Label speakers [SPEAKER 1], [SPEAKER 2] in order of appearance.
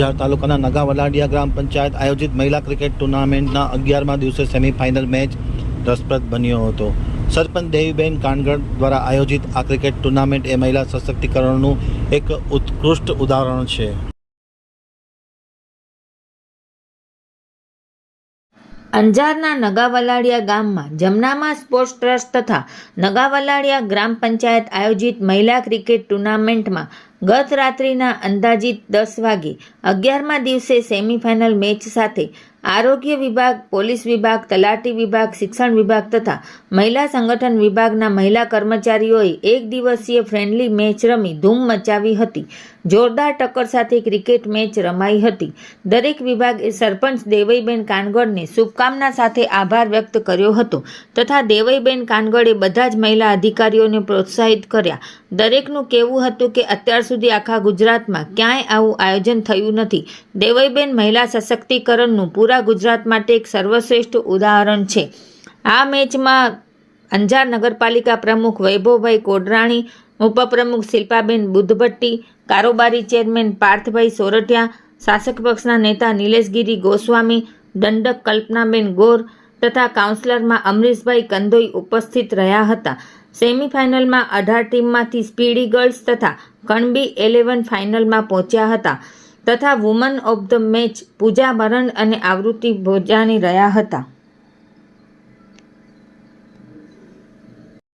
[SPEAKER 1] અંજાર તાલુકાના નગા ગ્રામ પંચાયત આયોજિત મહિલા ક્રિકેટ ટુર્નામેન્ટના અગિયારમા દિવસે સેમીફાઇનલ મેચ રસપ્રદ બન્યો હતો. સરપંચ દેવીબેન કાનગડ દ્વારા આયોજિત આ ક્રિકેટ ટુર્નામેન્ટ એ મહિલા સશક્તિકરણનું એક ઉત્કૃષ્ટ ઉદાહરણ છે.
[SPEAKER 2] અંજારના નગાવલાડિયા ગામમાં જમનામા સ્પોર્ટ્સ ટ્રસ્ટ તથા નગાવલાડિયા ગ્રામ પંચાયત આયોજિત મહિલા ક્રિકેટ ટુર્નામેન્ટમાં ગત રાત્રિના અંદાજિત દસ વાગે અગિયારમા દિવસે સેમીફાઇનલ મેચ સાથે આરોગ્ય વિભાગ, પોલીસ વિભાગ, તલાટી વિભાગ, શિક્ષણ વિભાગ તથા મહિલા સંગઠન વિભાગના મહિલા કર્મચારીઓએ એક દિવસીય ફ્રેન્ડલી મેચ રમી ધૂમ મચાવી હતી. જોરદાર ટક્કર સાથે ક્રિકેટ મેચ રમાઈ હતી. દરેક વિભાગે સરપંચ દેવઈબેન કાનગડને શુભકામના સાથે આભાર વ્યક્ત કર્યો હતો તથા દેવઈબેન કાનગડે બધા જ મહિલા અધિકારીઓને પ્રોત્સાહિત કર્યા. દરેકનું કહેવું હતું કે અત્યાર સુધી આખા ગુજરાતમાં ક્યાંય આવું આયોજન થયું નથી. દેવઈબેન મહિલા સશક્તિકરણનું પૂરા ગુજરાત માટે એક સર્વશ્રેષ્ઠ ઉદાહરણ છે. આ મેચમાં અંજાર નગરપાલિકા પ્રમુખ વૈભવભાઈ કોડરાણી, ઉપપ્રમુખ શિલ્પાબેન બુદ્ધભટ્ટી, કારોબારી ચેરમેન પાર્થભાઈ સોરઠિયા, શાસક પક્ષના નેતા નિલેશગીરી ગોસ્વામી, દંડક કલ્પનાબેન ગોર તથા કાઉન્સિલરમાં અમરીશભાઈ કંદોઈ ઉપસ્થિત રહ્યા હતા. સેમીફાઇનલમાં અઢાર ટીમમાંથી સ્પીડી ગર્લ્સ તથા કણબી એલેવન ફાઇનલમાં પહોંચ્યા હતા તથા woman of the match Pooja Maran અને આવૃત્તિ ભોજાની રહ્યા હતા.